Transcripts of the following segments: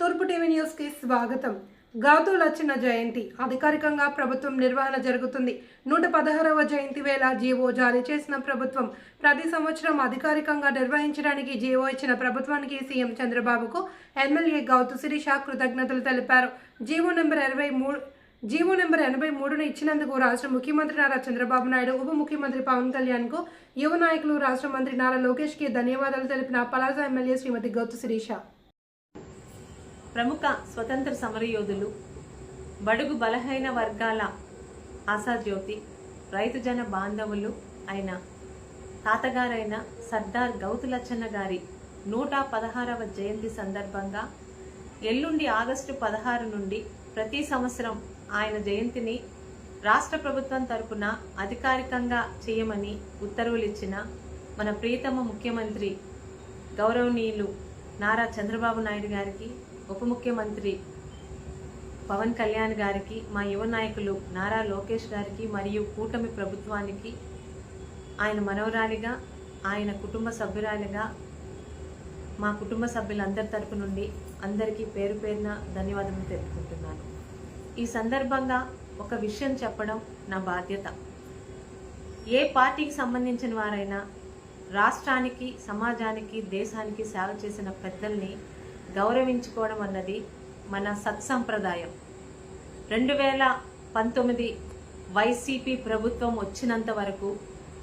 తూర్పు టీవీ న్యూస్కి స్వాగతం. గౌతు లచ్చిన జయంతి. అధికారికంగా ప్రభుత్వం నిర్వహణ జరుగుతుంది. నూట పదహారవ జయంతి వేళ జీవో జారీ చేసిన ప్రభుత్వం ప్రతి సంవత్సరం అధికారికంగా నిర్వహించడానికి జీవో ఇచ్చిన ప్రభుత్వానికి సీఎం చంద్రబాబుకు ఎమ్మెల్యే గౌతు శిరీష కృతజ్ఞతలు తెలిపారు. జీవో నెంబర్ ఇరవై మూడు జీవో నెంబర్ ఎనభై మూడును ఇచ్చినందుకు రాష్ట్ర ముఖ్యమంత్రి నారా చంద్రబాబు నాయుడు ఉప ముఖ్యమంత్రి పవన్ కళ్యాణ్కు యువ నాయకులు రాష్ట్ర మంత్రి నారా లోకేష్కి ధన్యవాదాలు తెలిపిన పలాస ఎమ్మెల్యే శ్రీమతి గౌతు శిరీష. ప్రముఖ స్వతంత్ర సమరయోధులు బడుగు బలహీన వర్గాల ఆశాజ్యోతి రైతు జన బాంధవులు అయిన తాతగారైన సర్దార్ గౌతులచ్చన్న గారి నూట పదహారవ జయంతి సందర్భంగా ఎల్లుండి ఆగస్టు పదహారు నుండి ప్రతి సంవత్సరం ఆయన జయంతిని రాష్ట్ర ప్రభుత్వం తరపున అధికారికంగా చేయమని ఉత్తర్వులిచ్చిన మన ప్రియతమ ముఖ్యమంత్రి గౌరవనీయులు నారా చంద్రబాబు నాయుడు గారికి ఉప ముఖ్యమంత్రి పవన్ కళ్యాణ్ గారికి మా యువ నాయకులు నారా లోకేష్ గారికి మరియు కూటమి ప్రభుత్వానికి ఆయన మనవరాలిగా ఆయన కుటుంబ సభ్యురాలిగా మా కుటుంబ సభ్యులందరి తరపు నుండి అందరికీ పేరు పేరున ధన్యవాదాలు తెలుపుకుంటున్నాను. ఈ సందర్భంగా ఒక విషయం చెప్పడం నా బాధ్యత. ఏ పార్టీకి సంబంధించిన వారైనా రాష్ట్రానికి సమాజానికి దేశానికి సేవ చేసిన పెద్దల్ని గౌరవించుకోవడం అన్నది మన సత్సంప్రదాయం. రెండు వేల పంతొమ్మిది వైసీపీ ప్రభుత్వం వచ్చినంత వరకు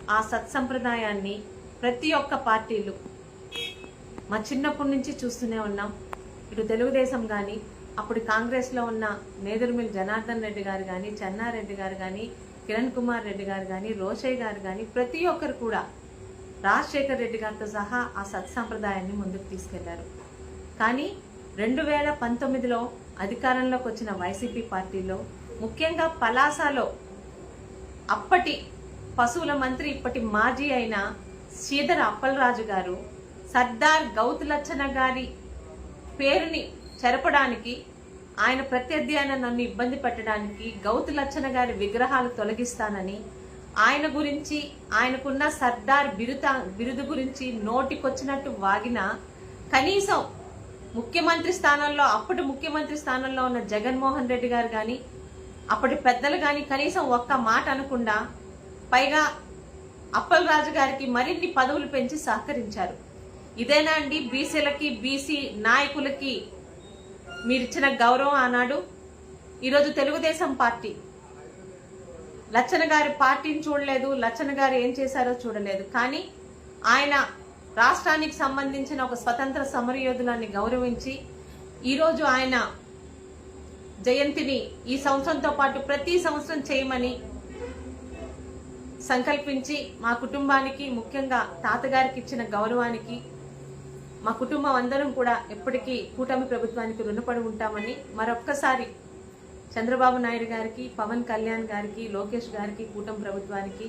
ఆ సత్సంప్రదాయాన్ని ప్రతి ఒక్క పార్టీలు మా చిన్నప్పటి నుంచి చూస్తూనే ఉన్నాం. ఇటు తెలుగుదేశం కానీ అప్పుడు కాంగ్రెస్లో ఉన్న నేదురుమిల్ జనార్దన్ రెడ్డి గారు కానీ చెన్నారెడ్డి గారు కానీ కిరణ్ కుమార్ రెడ్డి గారు కానీ రోషయ్య గారు కానీ ప్రతి ఒక్కరు కూడా రాజశేఖర్ రెడ్డి గారితో సహా ఆ సత్సంప్రదాయాన్ని ముందుకు తీసుకెళ్ళారు. కానీ రెండు వేల పంతొమ్మిదిలో అధికారంలోకి వచ్చిన వైసీపీ పార్టీలో ముఖ్యంగా పలాసలో అప్పటి పశువుల మంత్రి ఇప్పటి మాజీ అయిన శ్రీధర్ అప్పలరాజు గారు సర్దార్ గౌతులచ్చన గారి పేరుని చెరపడానికి ఆయన ప్రత్యర్థి అయిన నన్ను ఇబ్బంది పెట్టడానికి గౌతులచ్చన గారి విగ్రహాలు తొలగిస్తానని ఆయన గురించి ఆయనకున్న సర్దార్ బిరుత బిరుదు గురించి నోటికొచ్చినట్టు వాగిన కనీసం ముఖ్యమంత్రి స్థానంలో అప్పటి ముఖ్యమంత్రి స్థానంలో ఉన్న జగన్మోహన్ రెడ్డి గారు కానీ అప్పటి పెద్దలు కానీ కనీసం ఒక్క మాట అనకుండా పైగా అప్పల్ రాజు గారికి మరిన్ని పదవులు పెంచి సహకరించారు. ఇదేనా అండి? బీసీలకి బీసీ నాయకులకి మీరిచ్చిన గౌరవం ఆనాడు. ఈరోజు తెలుగుదేశం పార్టీ లచ్చన గారి పార్టీని చూడలేదు లచ్చన గారు ఏం చేశారో చూడలేదు. కానీ ఆయన రాష్ట్రానికి సంబంధించిన ఒక స్వతంత్ర సమరయోధులాన్ని గౌరవించి ఈరోజు ఆయన జయంతిని ఈ సంవత్సరంతో పాటు ప్రతి సంవత్సరం చేయమని సంకల్పించి మా కుటుంబానికి ముఖ్యంగా తాతగారికి ఇచ్చిన గౌరవానికి మా కుటుంబం అందరం కూడా ఎప్పటికీ కూటమి ప్రభుత్వానికి రుణపడి ఉంటామని మరొక్కసారి చంద్రబాబు నాయుడు గారికి పవన్ కళ్యాణ్ గారికి లోకేష్ గారికి కూటమి ప్రభుత్వానికి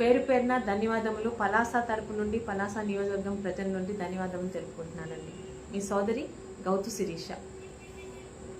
పేరు పేరున ధన్యవాదములు. పలాస తరపు నుండి పలాస నియోజకవర్గం ప్రజల నుండి ధన్యవాదములు తెలుపుకుంటున్నానండి. మీ సోదరి గౌతు శిరీష.